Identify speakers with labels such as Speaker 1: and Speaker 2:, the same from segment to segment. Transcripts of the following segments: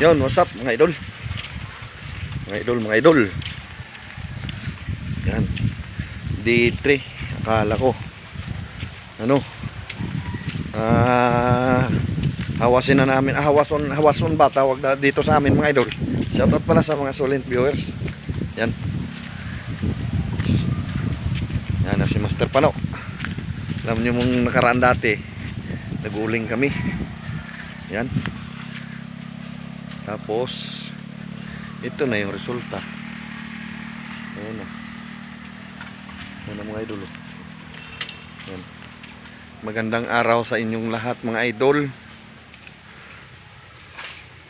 Speaker 1: Yun, what's up mga idol? Mga idol, mga idol. Yan. D3. Akala ko. Ano? Ah, hawasin na namin. Ah, hawason, hawason ba tawag na dito sa amin mga idol? Shoutout pala sa mga solent viewers. Yan. Yan na si Master Pano. Alam niyo mong nakaraan dati, nag-uling kami. Yan. Tapos, ito na yung resulta. Ayan na. Ayan na mga idol. oh. Yan. Magandang araw sa inyong lahat mga idol.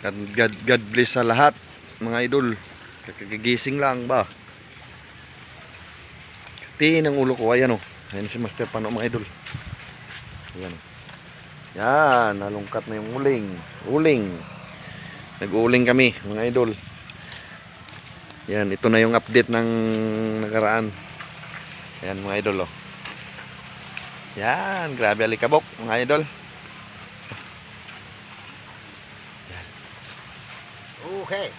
Speaker 1: God, God, God bless sa lahat mga idol. Kakagising lang ba? Tiin ang ulo ko. Ayan o. Ayan si Master Pano mga idol. Ayan o. Yan. Nalungkat na yung uling. Uling. Nag-uling kami mga idol. Yan. Ito na yung update ng nakaraan. Yan mga idol o. Yan. Grabe alikabok mga idol.
Speaker 2: Okay.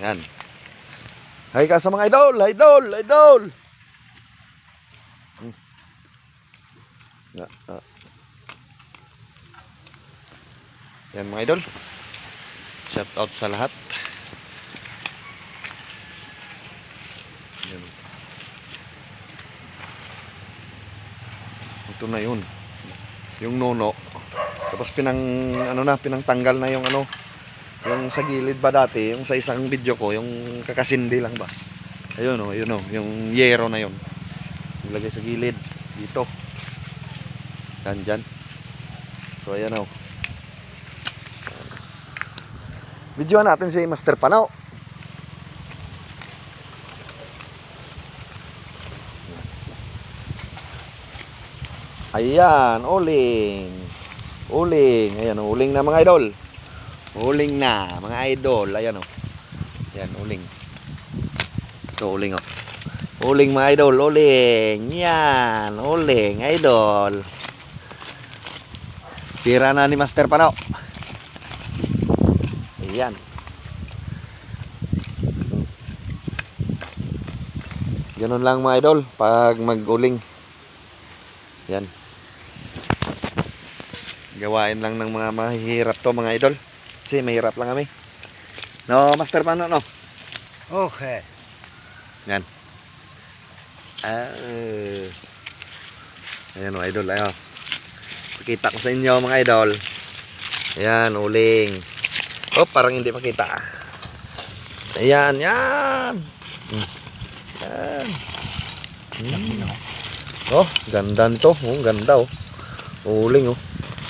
Speaker 1: Yan. Hay ka sa mga idol, idol, idol. Hmm. Ya, ah. Yan mga idol. Shout out sa lahat. Yan. Ito na yun. Yung nono. Tapos pinang ano na, pinangtanggal na yung ano, yung sa gilid ba dati, yung sa isang video ko, yung kakasindi lang ba? Ayun oh, ayun oh, yung yero na yun. Ilagay sa gilid dito. Yan dyan. So ayan oh. Video natin si Master Panaw. Ayan, uling. Uling. Ayan, oh, uling na mga idol. Uling na, mga idol. Ayan o. Ayan, uling. Ito, uling o. Uling mga idol, uling. Yan, uling, idol. Tira na ni Master Pano. Ayan. Ganun lang mga idol, pag mag-uling. Yan. Gawain lang ng mga mahihirap to mga idol. Kasi mahirap lang kami. No, Master Pano, no?
Speaker 2: Okay.
Speaker 1: Yan. Ah. Ayan o, idol. Ayan. Pakita ko sa inyo, mga idol. Ayan, uling. Oh, parang hindi makita. Ayan, yan. Hmm. Yan. Hmm. Oh, ganda nito. Oh, ganda oh. Uling oh.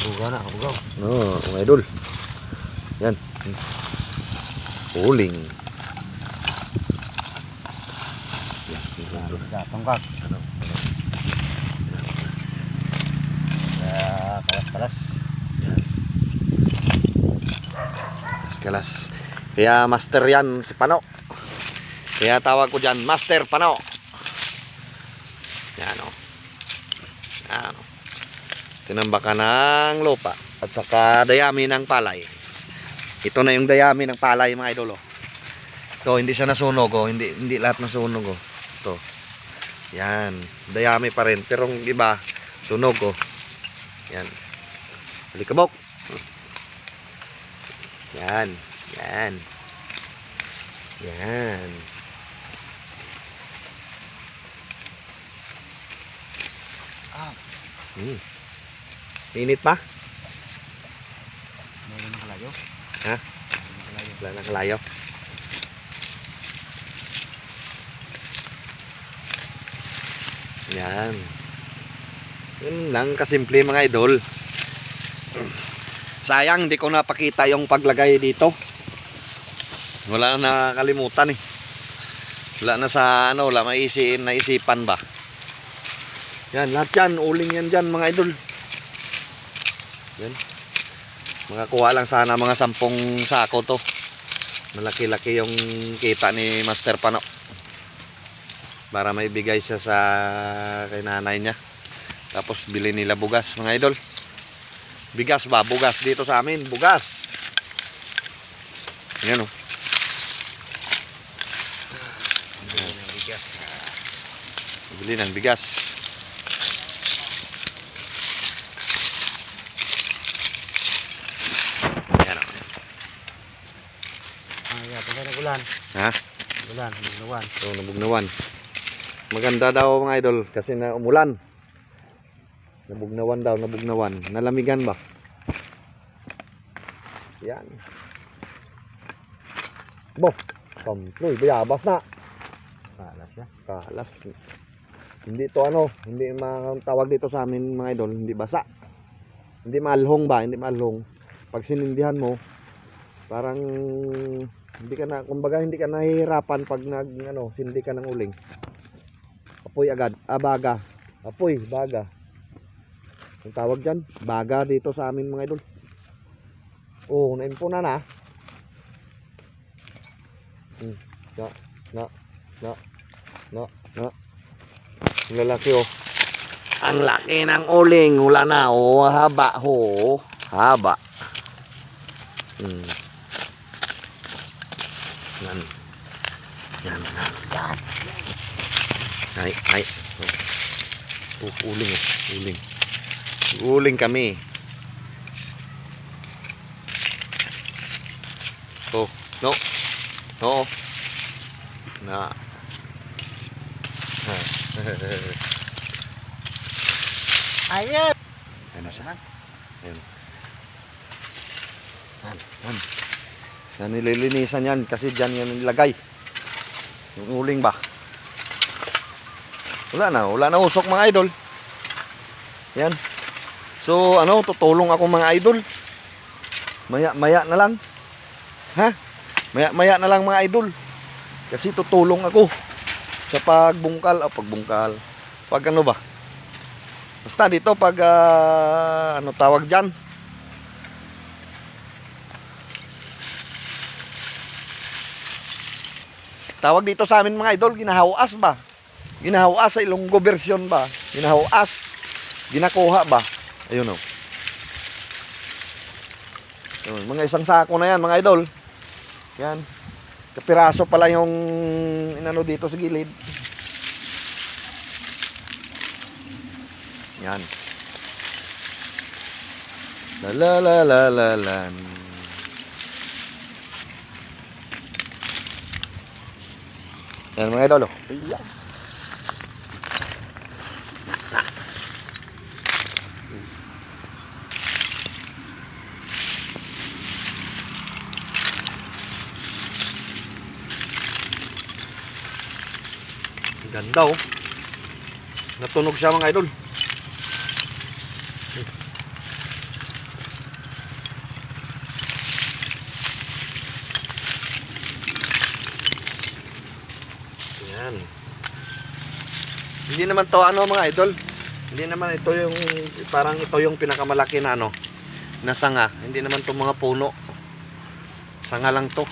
Speaker 2: Buga na, buga.
Speaker 1: No, mga idol. Yan. Uling.
Speaker 2: Gatong ka.
Speaker 1: Ano?
Speaker 2: Ah,
Speaker 1: Kalas. Kaya master yan si Pano. Kaya tawag ko dyan, Master Pano. Yan o. Yan o. Tinambakan ng lupa. At saka dayami ng palay. Ito na yung dayami ng palay mga idol. Oh. Ito, hindi siya nasunog. Oh. Hindi, hindi lahat nasunog. Oh. Ito. Yan. Dayami pa rin. Pero yung iba, sunog. Oh. Yan. Alikabok. Yan. Yan. Yan.
Speaker 2: Ah.
Speaker 1: Hmm. Init pa?
Speaker 2: Meron ng kalayo.
Speaker 1: Ha? Wala na kalayo. Yan. Yun lang kasimple mga idol. Sayang di ko napakita yung paglagay dito. Wala na nakalimutan eh. Wala na sa ano, wala maisiin naisipan ba. Yan, lahat yan, uling yan dyan mga idol. Yan. Mga kuha lang sana mga sampung sako to. Malaki-laki yung kita ni Master Pano. Para may bigay siya sa kay nanay niya. Tapos bili nila bugas mga idol. Bigas ba? Bugas dito sa amin. Bugas. Yan oh. Bili ng bigas. Yan oh.
Speaker 2: Ah, yeah, pagka nagulan.
Speaker 1: Ha?
Speaker 2: Nagulan, nagulan.
Speaker 1: So, nabugnawan. Maganda daw mga idol kasi na umulan. Nabugnawan daw, nabugnawan. Nalamigan ba? Yan. Bo, kamploy, bayabas na.
Speaker 2: Palas siya.
Speaker 1: Kalas. Hindi to ano, hindi mga tawag dito sa amin mga idol, hindi basa. Hindi malhong ba, hindi malhong. Pag sinindihan mo, parang hindi ka na, kumbaga hindi ka nahihirapan pag nag, ano, sindi ka ng uling. Apoy agad, ah, baga. Apoy, baga. Ang tawag dyan, baga dito sa amin mga idol. Oh, naimpo na na. Hmm, na, na, na, na, na. Ang lalaki oh. Ang laki ng uling. Wala na oh. Haba ho. Haba. Hmm. Yan. Yan. Yan. Ay, ay. Oh, oh uling oh. Uling. Uling kami. Oh, no. No. Na.
Speaker 2: Ayun!
Speaker 1: Ano siya? Ayun. Yan, yan. Yan nililinisan yan kasi dyan yan nilagay. Yung uling ba? Wala na, wala na usok mga idol. Yan. So ano, tutulong ako mga idol. Maya maya na lang. Ha? Maya maya na lang mga idol. Kasi tutulong ako sa pagbungkal, o pagbungkal. Pag ano ba? Basta dito pag ah, ano tawag diyan? Tawag dito sa amin mga idol, ginahawas ba? Ginahawas sa Ilonggo version ba? Ginahawas. Ginakuha ba? Ayun oh. Ayun, mga isang sako na yan mga idol. Yan. Kapiraso pala yung inano dito sa gilid. Yan. La la la la la la. Yan mga idol. oh. Ayan. Ganda oh. Natunog siya mga idol. Yan. Hindi naman to ano mga idol. Hindi naman ito yung parang ito yung pinakamalaki na ano na sanga. Hindi naman to mga puno. Sanga lang to.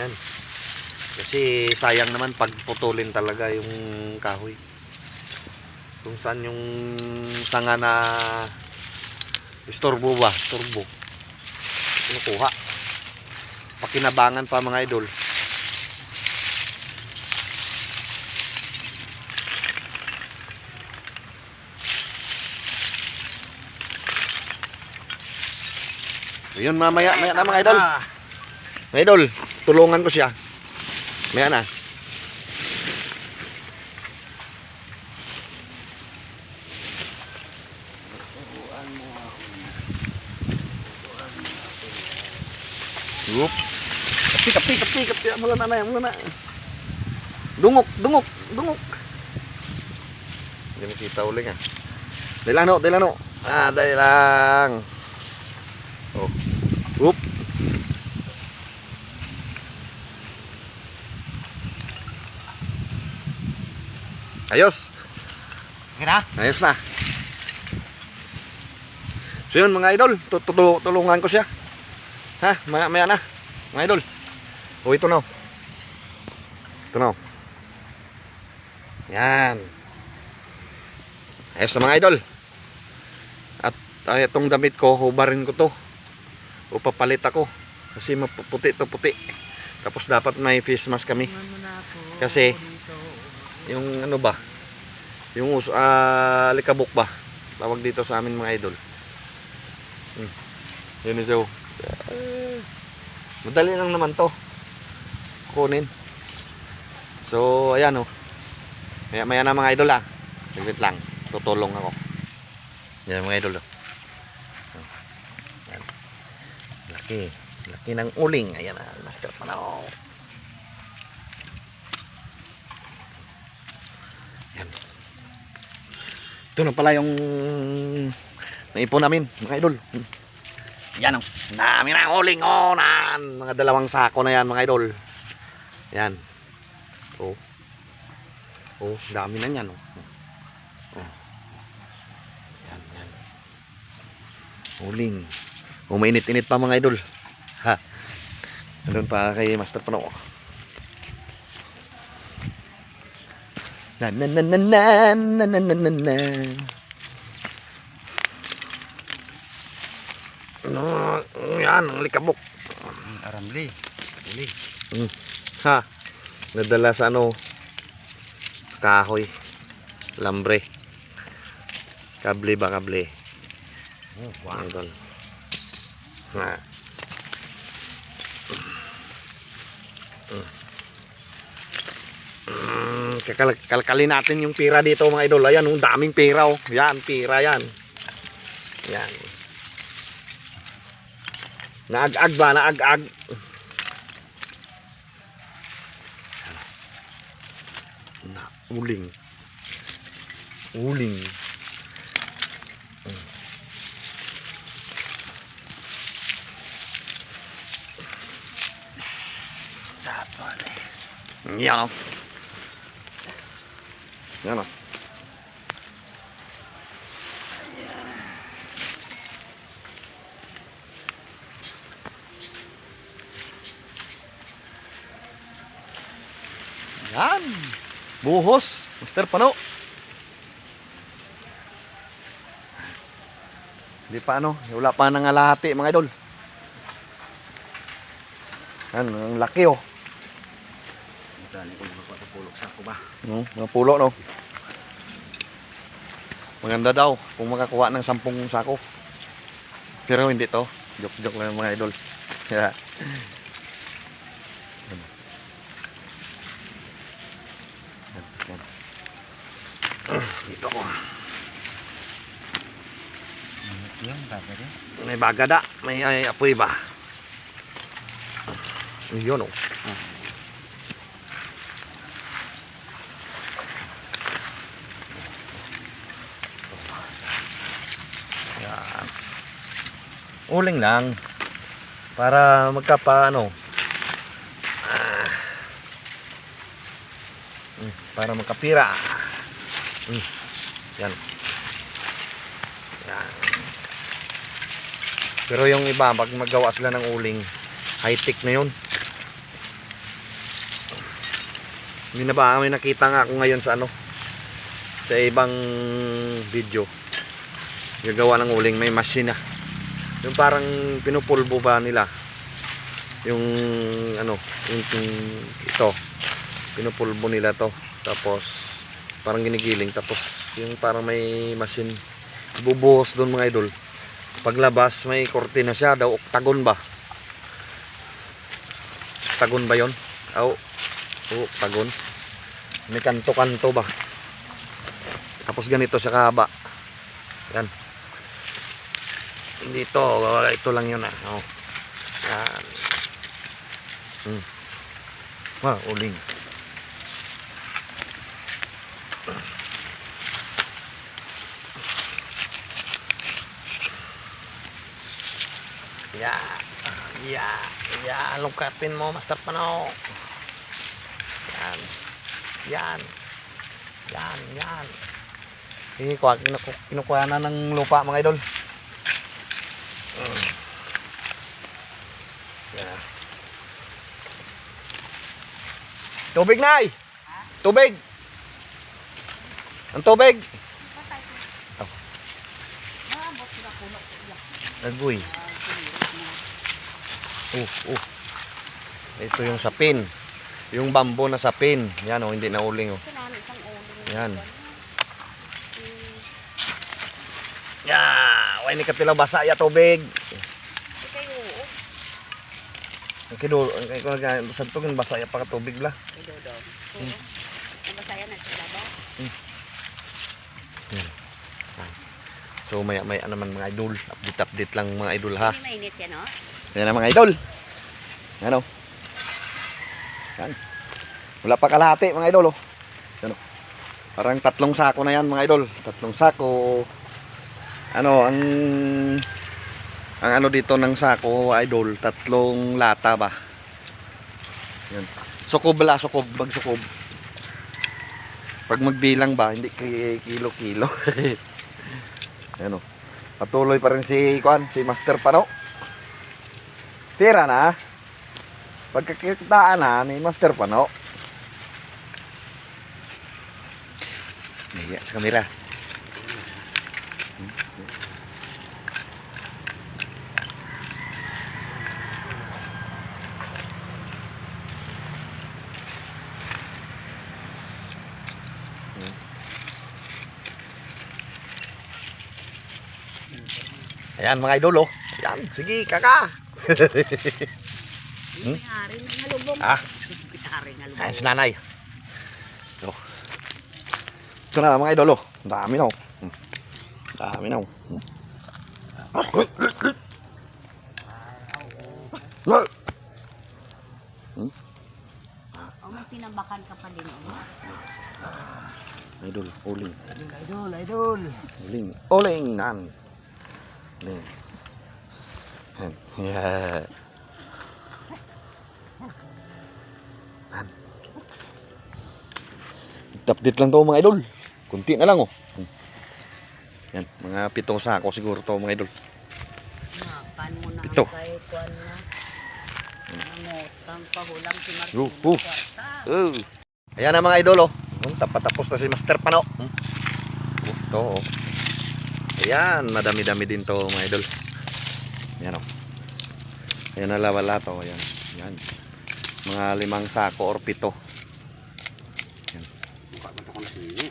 Speaker 1: Yan. Kasi sayang naman pag putulin talaga yung kahoy. Kung saan yung sanga na istorbo ba? Turbo. Kinukuha. Pakinabangan pa mga idol. Ayun mamaya, maya na mga idol. Mga idol, tulungan ko siya. Maya na. Yup. Kapi, kapi, kapi, kapi. Mula na na, mula na. Dungok, dungok, dungok. Hindi mo kita uling ah. Dahil lang, no, dahil. Ah, dahil lang. Oh. Whoop. Ayos.
Speaker 2: Okay na?
Speaker 1: Ayos na. So yun mga idol, tutu- tulungan ko siya. Ha, maya, maya na. Mga idol. O ito na. Ito na. Yan. Ayos na mga idol. At ay, itong damit ko, hubarin ko to. O papalit ako. Kasi maputi to puti. Tapos dapat may face mask kami. Kasi, Yung ano ba? Yung us ah, alikabok ba? Tawag dito sa amin mga idol. Hmm. Yun isa oh. Madali lang naman to. Kunin. So, ayan oh. Maya maya na mga idol ah. Saglit lang. Tutulong ako. Yan mga idol oh. Yan. Laki. Laki ng uling. Ayan ah. Master pa na oh. Yan. Ito na pala yung naipon namin, mga idol. Yan oh. Dami na uling oh, nan. Mga dalawang sako na yan, mga idol. Yan. Oh. Oh, dami na yan oh. Oh. Yan, yan. Uling. Oh, mainit-init pa mga idol. Ha. Nandun pa kay Master Pano. Na na na na na na na na na. Ano, yan, ang likabok.
Speaker 2: Aramli. Uli.
Speaker 1: Ha. Nadala sa ano, kahoy, lambre. Kable ba, kable?
Speaker 2: Oh,
Speaker 1: Wow. Idol. Ha. Mm, kakal kalkalin natin yung pira dito mga idol. Ayan, ang daming pira oh. Yan, pira yan. Yan. Naag-ag ba? Naag-ag. Na, uling. Uling. Yan o. Yan o. Yan. Buhos. Mister Pano. Hindi pa ano. Wala pa nangalahati mga idol. Yan. Ang laki oh.
Speaker 2: Dali ko makapatupulok sa ako ba?
Speaker 1: No, mga pulo no. Maganda daw kung makakuha ng sampung sako. Pero hindi to. Joke-joke lang mga idol. Yan. Dito
Speaker 2: eh.
Speaker 1: May bagada, may ay, apoy ba? Yun oh. Yan. Uling lang. Para magkapa ano. Ah. Mm, para magkapira. Mm. Yan. Yan. Pero yung iba, pag magawa sila ng uling, high-tech na yun. Hindi na ba may nakita nga ako ngayon sa ano, sa ibang video. Gagawa ng uling, may machine na. Yung parang pinupulbo ba nila. Yung ano, yung, yung ito. Pinupulbo nila to. Tapos parang ginigiling. Tapos yung parang may machine. Bubuhos doon mga idol. Paglabas may kortina siya. Daw octagon ba? Octagon ba yon oh octagon may kanto-kanto ba? Tapos ganito sa kahaba. Yan dito wala ito lang yun ah oh. yan hmm. ah uling Ya, ya, ya, lukatin mo, Master Pano. Yan. Yan. Yan, yan. Kinuku, kinukuha na ng lupa mga idol. Mm. Yan. Tubig na Tubig! Ang tubig! Agoy. Oh, oh. Ito yung sapin. Yung bamboo na sapin. Yan oh, hindi na uling oh. Yan. Yeah, way ni katilaw basa ya tubig. Ang kinulo, ang nag santong basa ya pa tubig la.
Speaker 3: Daw. Oo. Ang basaya na sila ba?
Speaker 1: So maya maya naman mga idol. Update update lang mga idol ha.
Speaker 3: Hindi mainit yan, oh.
Speaker 1: Yan na mga idol. Ano? Yan. Wala pa kalahati mga idol oh. Yan oh. Parang tatlong sako na yan mga idol. Tatlong sako. Ano ang ang ano dito ng sako idol, tatlong lata ba? Yan. Sukob la, sukob, magsukob. Pag magbilang ba, hindi ki- kilo-kilo. Yan oh. Patuloy pa rin si Kwan, si Master Pano. Tira na. Pagkakitaan na ni Master Pano. Naya sa kamera. Ayan mga idol oh. Ayan, sige kaka.
Speaker 3: Halubong.
Speaker 1: Ah. Ayan si nanay. Ito. Ito na mga idol oh. Dami na oh. Hmm. Dami na oh. Hmm.
Speaker 3: Oh, may pinambakan ka pa din, oh.
Speaker 1: Idol, uling.
Speaker 2: Idol, idol.
Speaker 1: Uling. Uling nan. Yan. Yeah. Nan. Update lang to mga idol. Kunti na lang oh. Yan, mga pitong sako siguro to mga idol.
Speaker 3: Paano mo na
Speaker 1: Ito.
Speaker 3: kay Kwan na? Namotang pahulang si Martin.
Speaker 1: Yo, oh. Oh. Ayan na mga idol oh. Hmm, tapatapos na si Master Pano. Hmm. Oh, to oh. Ayan, madami-dami din to mga idol. Ayan oh. Ayan na lawala to. Ayan. Ayan. Mga limang sako or pito.
Speaker 2: Mukha man ako na sini.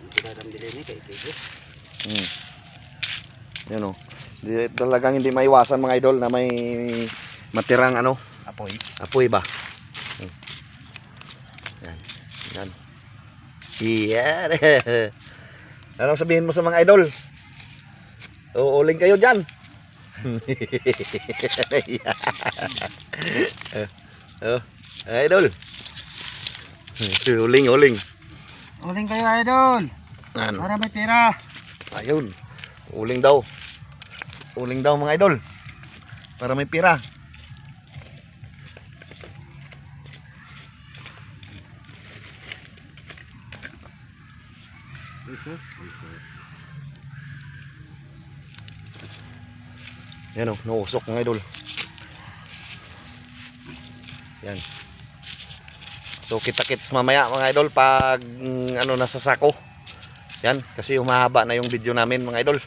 Speaker 2: Ang pinadamdili ni kay Kiko.
Speaker 1: Hmm. Ayan oh. Di, talagang hindi maiwasan mga idol na may matirang ano,
Speaker 2: Apoy.
Speaker 1: apoy ba? Hmm. Yan. Yan. Anong sabihin mo sa mga idol? Uuling kayo dyan. oh, idol. Uling, uling.
Speaker 2: Uling kayo, idol.
Speaker 1: Ano?
Speaker 2: Para may pera.
Speaker 1: Ayun. Uling daw. Uling daw mga idol. Para may pira. Yan o, nausok mga idol. Yan. So kita-kits mamaya mga idol pag mm, ano nasa sako. Yan, kasi humahaba na yung video namin mga idol.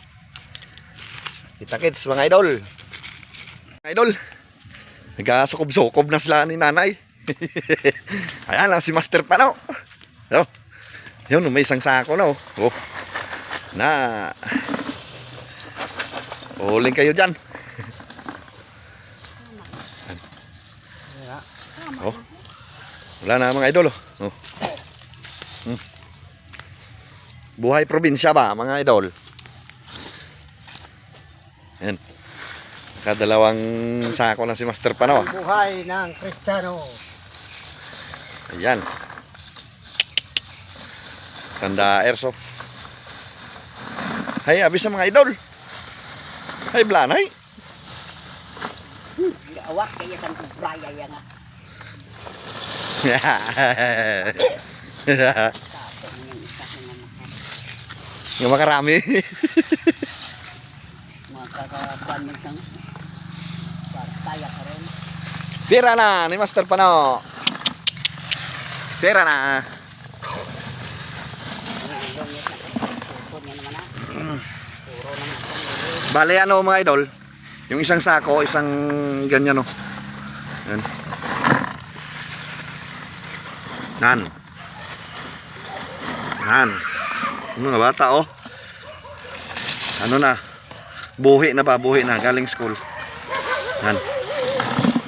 Speaker 1: Kita-kits mga idol. Mga idol. Nagkasukob-sukob na sila ni nanay. Ayan lang si Master Pano. Oh. Yun, may isang sako na oh. oh. Na. Uling kayo dyan. Oh. Wala na mga idol. Oh. Oh. Hmm. Buhay probinsya ba mga idol? Yan. Kadalawang sako na si Master Pano.
Speaker 2: Buhay ng Kristiyano.
Speaker 1: Ayan. Tanda airsoft. Hay, abis sa mga idol. Hay, blanay.
Speaker 3: Awak kaya kan braya ya nga. Yung
Speaker 1: makarami.
Speaker 3: Mga kakakuan mo siyang kaya ka rin.
Speaker 1: Tira na ni Master Pano. Tira na.
Speaker 3: Ang ilong niya sa Tupo niya naman ah. Puro naman akong ilong.
Speaker 1: Bale ano mga idol, Yung isang sako, isang ganyan, no. Yan. Nan. Nan. Yung Mga bata, oh. Ano na? Buhi na ba? Buhi na. Galing school. Yan.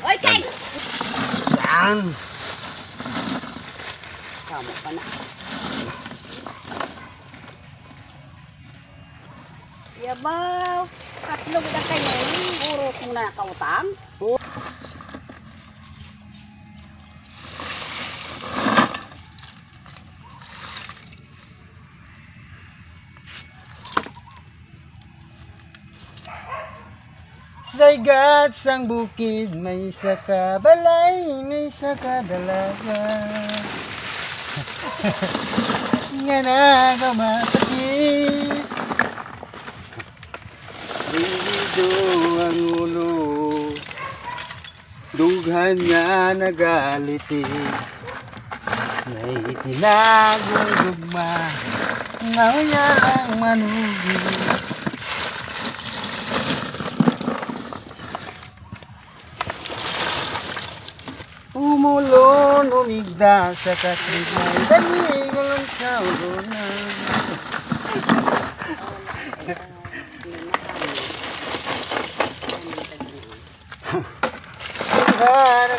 Speaker 3: Oy, Ken!
Speaker 2: Yan.
Speaker 3: Tama pa na. Yabaw! Katlog na kayo. Uro kong nakautam.
Speaker 2: Saygat sang bukid, may saka balay, may saka dalaga. Nga nagamasakit. Rido ang ulo, dughan nga nagaliti. May tinagong gugma, ngawya ang manugi. Umulon, umigda sa katribay Daligulong sa ulonan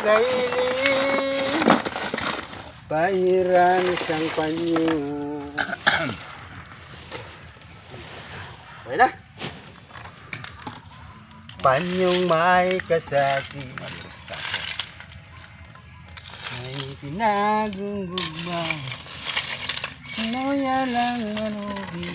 Speaker 2: Haragaili Pahiran isang panyo. Okay na. Panyong may kasati. May pinagong gugma. Noya lang manubi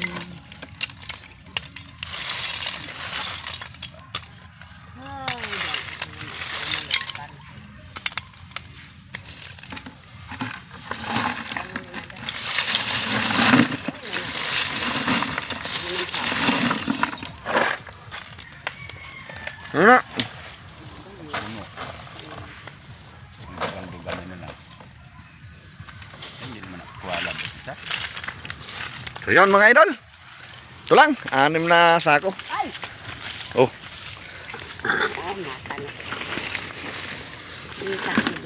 Speaker 1: Ano na? So yun mga idol. Ito lang, anim na sako. Oh.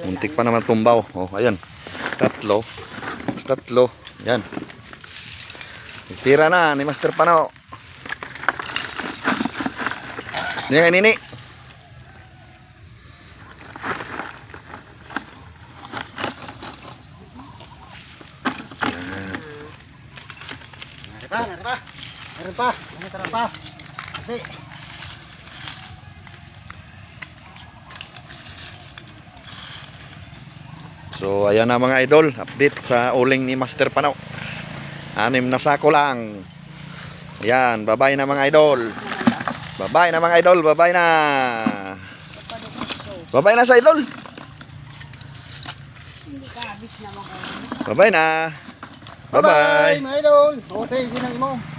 Speaker 1: Muntik pa naman tumbaw. Oh, ayan. Tatlo. Tatlo. Yan. Tira na ni Master. Hindi kay Nini.
Speaker 2: Nari pa, nari pa Nari pa, nari pa Ate
Speaker 1: So ayan na mga idol, update sa uling ni Master Panaw. Anim na sako lang. Ayan, bye-bye na mga idol. Bye-bye na mga idol, bye-bye na. Bye-bye na sa idol.
Speaker 3: Ka habis na mga
Speaker 1: Bye-bye na. Bye-bye.
Speaker 2: Bye-bye, mga idol Okay, yun ang imo